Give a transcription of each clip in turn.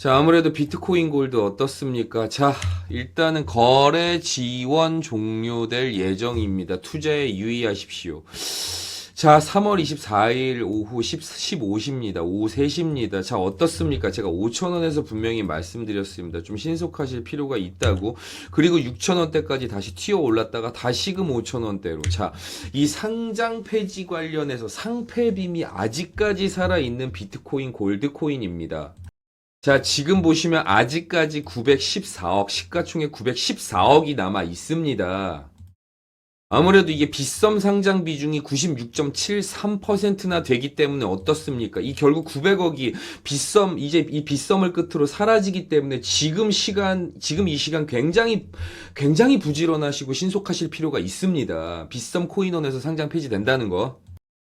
자, 아무래도 비트코인 골드 어떻습니까? 자, 일단은 거래 지원 종료될 예정입니다. 투자에 유의하십시오. 자, 3월 24일 오후 10, 15시입니다. 오후 3시입니다. 자, 어떻습니까? 제가 5천원에서 분명히 말씀드렸습니다. 좀 신속하실 필요가 있다고. 그리고 6천원대까지 다시 튀어 올랐다가 다시금 5천원대로. 자, 이 상장 폐지 관련해서 상폐빔이 아직까지 살아있는 비트코인 골드코인입니다. 자, 지금 보시면 아직까지 914억, 시가총액 914억이 남아 있습니다. 아무래도 이게 빗썸 상장 비중이 96.73%나 되기 때문에 어떻습니까? 이 결국 900억이 빗썸, 이제 이 빗썸을 끝으로 사라지기 때문에 지금 시간, 지금 이 시간 굉장히, 굉장히 부지런하시고 신속하실 필요가 있습니다. 빗썸 코인원에서 상장 폐지된다는 거.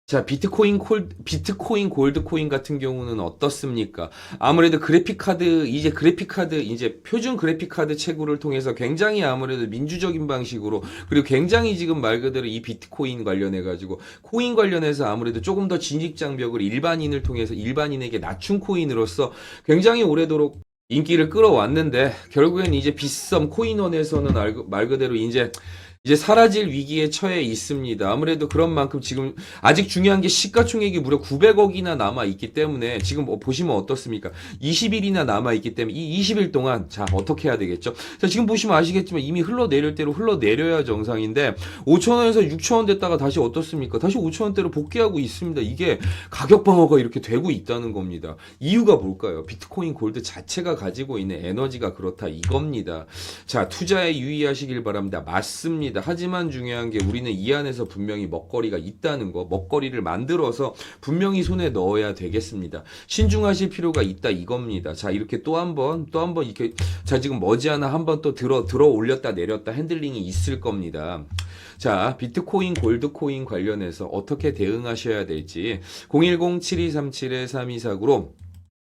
자, 비트코인 콜, 비트코인 골드코인 같은 경우는 어떻습니까? 아무래도 그래픽 카드, 이제 그래픽 카드, 이제 표준 그래픽 카드 채굴을 통해서 굉장히 아무래도 민주적인 방식으로, 그리고 굉장히 지금 말 그대로 이 비트코인 관련해 가지고, 코인 관련해서 아무래도 조금 더 진입 장벽을 일반인을 통해서 일반인에게 낮춘 코인으로서 굉장히 오래도록 인기를 끌어왔는데, 결국엔 이제 빗썸 코인원에서는 알- 말 그대로 이제 이제 사라질 위기에 처해 있습니다. 아무래도 그런 만큼 지금 아직 중요한 게 시가총액이 무려 900억이나 남아 있기 때문에 지금 뭐 보시면 어떻습니까? 20일이나 남아 있기 때문에 이 20일 동안 자 어떻게 해야 되겠죠? 자 지금 보시면 아시겠지만 이미 흘러내릴 대로 흘러내려야 정상인데 5천원에서 6천원 됐다가 다시 어떻습니까? 다시 5천원대로 복귀하고 있습니다. 이게 가격 방어가 이렇게 되고 있다는 겁니다. 이유가 뭘까요? 비트코인 골드 자체가 가지고 있는 에너지가 그렇다 이겁니다. 자 투자에 유의하시길 바랍니다. 맞습니다. 하지만 중요한 게 우리는 이 안에서 분명히 먹거리가 있다는 거, 먹거리를 만들어서 분명히 손에 넣어야 되겠습니다. 신중하실 필요가 있다 이겁니다. 자 이렇게 또 한 번, 또 한 번 이렇게 자 지금 머지않아 한 번 또 들어 들어 올렸다 내렸다 핸들링이 있을 겁니다. 자, 비트코인, 골드코인 관련해서 어떻게 대응하셔야 될지 010-7237-3249로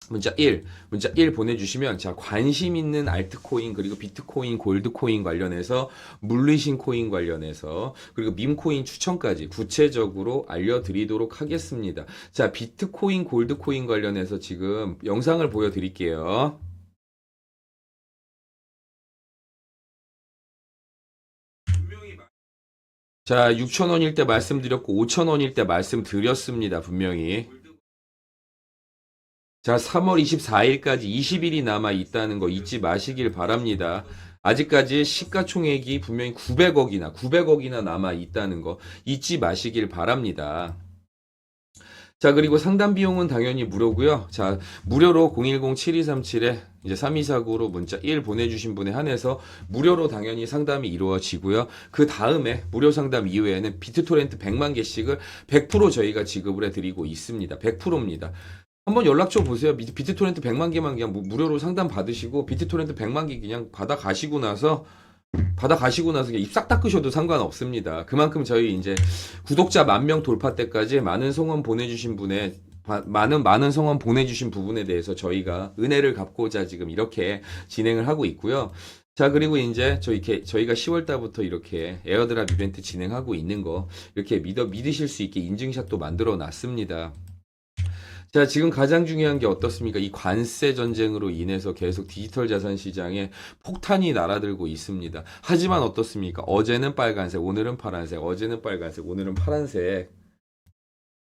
문자 1, 문자 1 보내주시면 자 관심 있는 알트코인 그리고 비트코인, 골드코인 관련해서 물리신 코인 관련해서 그리고 밈코인 추천까지 구체적으로 알려드리도록 하겠습니다. 자 비트코인, 골드코인 관련해서 지금 영상을 보여드릴게요. 자 6천원일 때 말씀드렸고 5천원일 때 말씀드렸습니다. 분명히. 자, 3월 24일까지 20일이 남아 있다는 거 잊지 마시길 바랍니다. 아직까지 시가총액이 분명히 900억이나 900억이나 남아 있다는 거 잊지 마시길 바랍니다. 자, 그리고 상담 비용은 당연히 무료고요. 자, 무료로 010-7237에 이제 3249로 문자 1 보내주신 분에 한해서 무료로 당연히 상담이 이루어지고요. 그 다음에 무료 상담 이후에는 비트토렌트 100만 개씩을 100% 저희가 지급을 해드리고 있습니다. 100%입니다. 한번 연락처 보세요. 비- 비트토렌트 100만 개만 그냥 무- 무료로 상담 받으시고 비트토렌트 100만 개 그냥 받아 가시고 나서 받아 가시고 나서 입싹 닦으셔도 상관없습니다. 그만큼 저희 이제 구독자 만 명 돌파 때까지 많은 성원 보내주신 분의 바- 많은 많은 성원 보내주신 부분에 대해서 저희가 은혜를 갚고자 지금 이렇게 진행을 하고 있고요. 자 그리고 이제 저희 이렇게 저희가 10월 달부터 이렇게 에어드랍 이벤트 진행하고 있는 거 이렇게 믿어 믿으실 수 있게 인증샷도 만들어 놨습니다. 자, 지금 가장 중요한 게 어떻습니까? 이 관세 전쟁으로 인해서 계속 디지털 자산 시장에 폭탄이 날아들고 있습니다. 하지만 어떻습니까? 어제는 빨간색, 오늘은 파란색, 어제는 빨간색, 오늘은 파란색.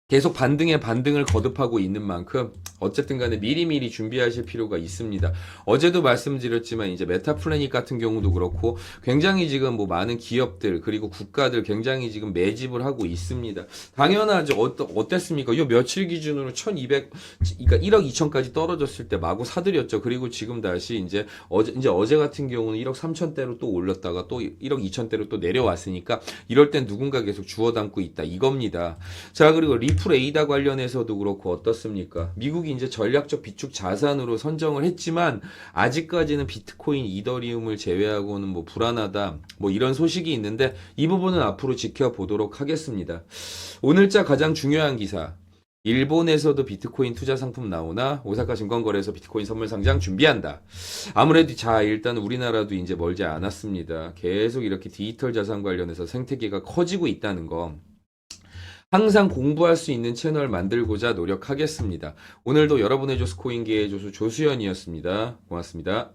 계속 반등에 반등을 거듭하고 있는 만큼 어쨌든 간에 미리미리 준비하실 필요가 있습니다. 어제도 말씀드렸지만 이제 메타플래닛 같은 경우도 그렇고 굉장히 지금 뭐 많은 기업들 그리고 국가들 굉장히 지금 매집을 하고 있습니다. 당연하죠. 어떠, 어땠습니까? 요 며칠 기준으로 1200 그러니까 1억 2천까지 떨어졌을 때 마구 사들였죠. 그리고 지금 다시 이제 어제 이제 어제 같은 경우는 1억 3천대로 또 올랐다가 또 1억 2천대로 또 내려왔으니까 이럴 땐 누군가 계속 주워 담고 있다. 이겁니다. 자, 그리고 리플 에이다 관련해서도 그렇고 어떻습니까? 미국이 이제 전략적 비축 자산으로 선정을 했지만 아직까지는 비트코인, 이더리움을 제외하고는 뭐 불안하다. 뭐 이런 소식이 있는데 이 부분은 앞으로 지켜보도록 하겠습니다. 오늘자 가장 중요한 기사. 일본에서도 비트코인 투자 상품 나오나 오사카 증권거래소 비트코인 선물 상장 준비한다. 아무래도 자 일단 우리나라도 이제 멀지 않았습니다. 계속 이렇게 디지털 자산 관련해서 생태계가 커지고 있다는 거. 항상 공부할 수 있는 채널 만들고자 노력하겠습니다. 오늘도 여러분의 조스 코인계의 조수 조수연이었습니다. 고맙습니다.